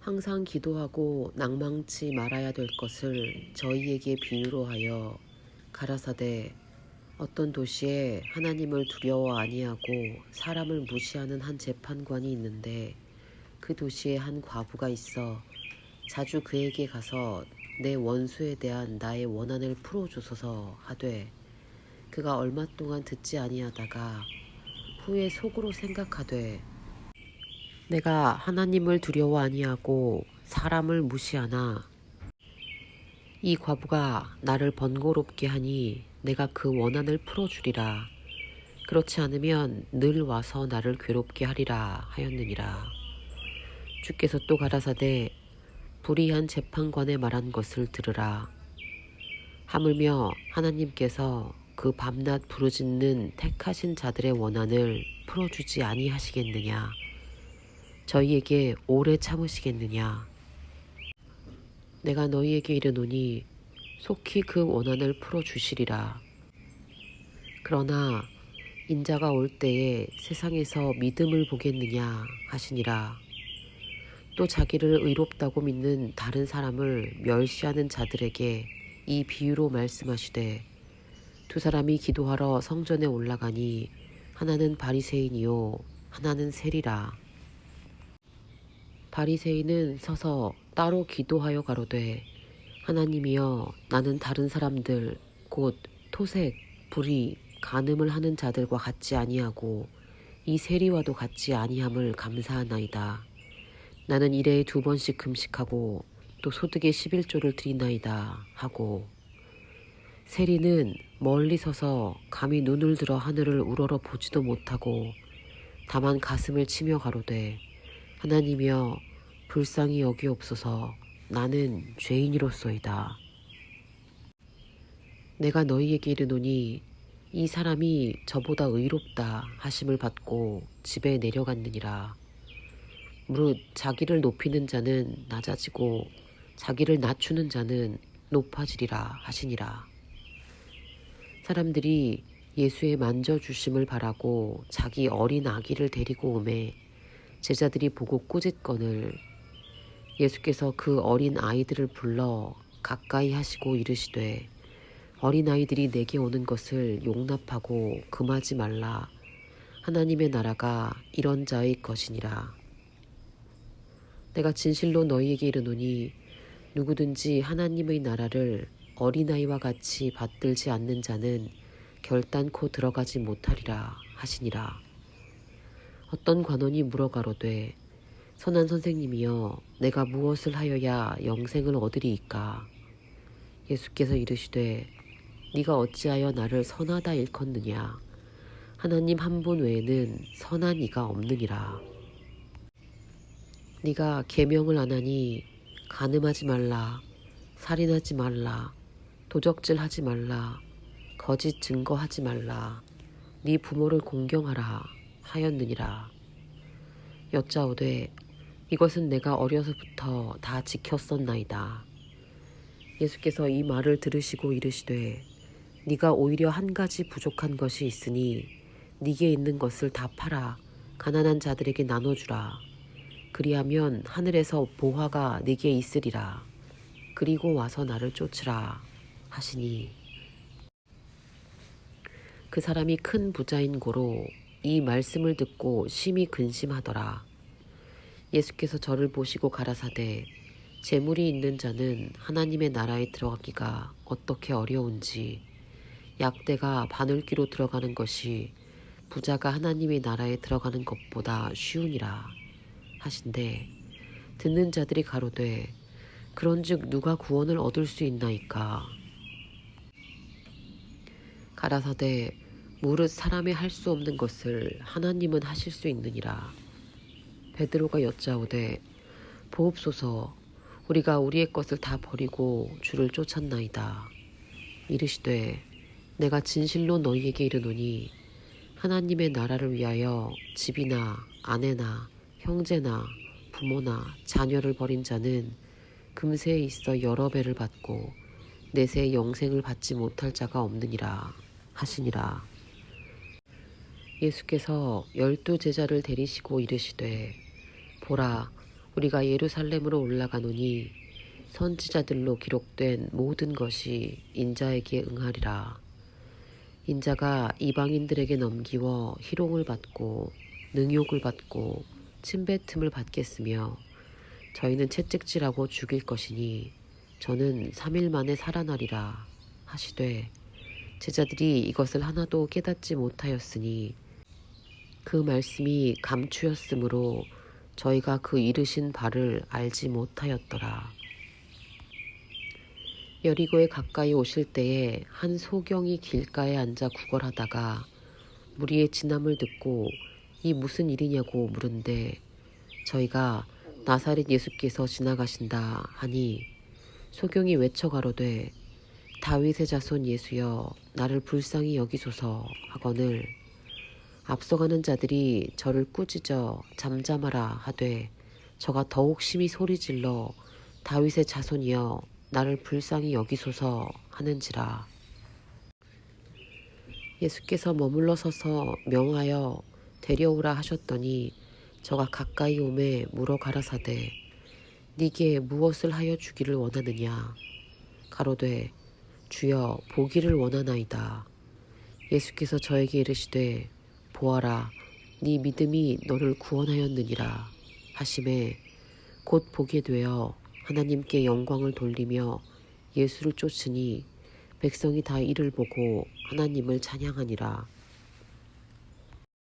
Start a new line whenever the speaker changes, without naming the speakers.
항상 기도하고 낭망치 말아야 될 것을 저희에게 비유로 하여 가라사대 어떤 도시에 하나님을 두려워 아니하고 사람을 무시하는 한 재판관이 있는데 그 도시에 한 과부가 있어 자주 그에게 가서 내 원수에 대한 나의 원한을 풀어주소서 하되 그가 얼마 동안 듣지 아니하다가 후에 속으로 생각하되 내가 하나님을 두려워 아니하고 사람을 무시하나? 이 과부가 나를 번거롭게 하니 내가 그 원한을 풀어주리라. 그렇지 않으면 늘 와서 나를 괴롭게 하리라 하였느니라. 주께서 또 가라사대 불의한 재판관의 말한 것을 들으라. 하물며 하나님께서 그 밤낮 부르짖는 택하신 자들의 원한을 풀어주지 아니하시겠느냐 저희에게 오래 참으시겠느냐? 내가 너희에게 이르노니 속히 그 원한을 풀어주시리라. 그러나 인자가 올 때에 세상에서 믿음을 보겠느냐 하시니라. 또 자기를 의롭다고 믿는 다른 사람을 멸시하는 자들에게 이 비유로 말씀하시되 두 사람이 기도하러 성전에 올라가니 하나는 바리새인이요 하나는 세리라 바리새인은 서서 따로 기도하여 가로되 하나님이여 나는 다른 사람들 곧 토색 불의 간음을 하는 자들과 같지 아니하고 이 세리와도 같지 아니함을 감사하나이다. 나는 일해에 두 번씩 금식하고 또 소득의 11조를 드리나이다 하고 세리는 멀리 서서 감히 눈을 들어 하늘을 우러러 보지도 못하고 다만 가슴을 치며 가로되 하나님이여 불쌍히 여기옵소서 나는 죄인이로소이다. 내가 너희에게 이르노니 이 사람이 저보다 의롭다 하심을 받고 집에 내려갔느니라. 무릇 자기를 높이는 자는 낮아지고 자기를 낮추는 자는 높아지리라 하시니라. 사람들이 예수의 만져주심을 바라고 자기 어린 아기를 데리고 오매 제자들이 보고 꾸짖거늘 예수께서 그 어린 아이들을 불러 가까이 하시고 이르시되 어린 아이들이 내게 오는 것을 용납하고 금하지 말라. 하나님의 나라가 이런 자의 것이니라. 내가 진실로 너희에게 이르노니 누구든지 하나님의 나라를 어린아이와 같이 받들지 않는 자는 결단코 들어가지 못하리라 하시니라. 어떤 관원이 물어가로되 선한 선생님이여 내가 무엇을 하여야 영생을 얻으리이까? 예수께서 이르시되 네가 어찌하여 나를 선하다 일컫느냐? 하나님 한 분 외에는 선한 이가 없느니라. 네가 계명을 안 하니 간음하지 말라 살인하지 말라 도적질하지 말라 거짓 증거하지 말라 네 부모를 공경하라 하였느니라. 여짜오되 이것은 내가 어려서부터 다 지켰었나이다. 예수께서 이 말을 들으시고 이르시되 네가 오히려 한 가지 부족한 것이 있으니 네게 있는 것을 다 팔아 가난한 자들에게 나눠주라. 그리하면 하늘에서 보화가 네게 있으리라. 그리고 와서 나를 쫓으라 하시니 그 사람이 큰 부자인 고로 이 말씀을 듣고 심히 근심하더라. 예수께서 저를 보시고 가라사대 재물이 있는 자는 하나님의 나라에 들어가기가 어떻게 어려운지 약대가 바늘귀로 들어가는 것이 부자가 하나님의 나라에 들어가는 것보다 쉬우니라 하신대. 듣는 자들이 가로되 그런즉 누가 구원을 얻을 수 있나이까? 가라사대 무릇 사람이 할 수 없는 것을 하나님은 하실 수 있느니라 베드로가 여짜오되 보옵소서 우리가 우리의 것을 다 버리고 주를 쫓았나이다. 이르시되 내가 진실로 너희에게 이르노니 하나님의 나라를 위하여 집이나 아내나 형제나 부모나 자녀를 버린 자는 금세에 있어 여러 배를 받고 내세 영생을 받지 못할 자가 없느니라 하시니라. 예수께서 열두 제자를 데리시고 이르시되 보라 우리가 예루살렘으로 올라가노니 선지자들로 기록된 모든 것이 인자에게 응하리라. 인자가 이방인들에게 넘기워 희롱을 받고 능욕을 받고 침뱉음을 받겠으며 저희는 채찍질하고 죽일 것이니 저는 3일 만에 살아나리라 하시되 제자들이 이것을 하나도 깨닫지 못하였으니 그 말씀이 감추였으므로 저희가 그 이르신 바를 알지 못하였더라. 여리고에 가까이 오실 때에 한 소경이 길가에 앉아 구걸하다가 무리의 진함을 듣고 이 무슨 일이냐고 물은데 저희가 나사렛 예수께서 지나가신다 하니 소경이 외쳐 가로되 다윗의 자손 예수여 나를 불쌍히 여기소서 하거늘 앞서가는 자들이 저를 꾸짖어 잠잠하라 하되 저가 더욱 심히 소리질러 다윗의 자손이여 나를 불쌍히 여기소서 하는지라. 예수께서 머물러 서서 명하여 데려오라 하셨더니 저가 가까이 오매 물어 가라사대 네게 무엇을 하여 주기를 원하느냐? 가로되 주여 보기를 원하나이다. 예수께서 저에게 이르시되 보아라. 네 믿음이 너를 구원하였느니라. 하심에 곧 보게 되어 하나님께 영광을 돌리며 예수를 쫓으니 백성이 다 이를 보고 하나님을 찬양하니라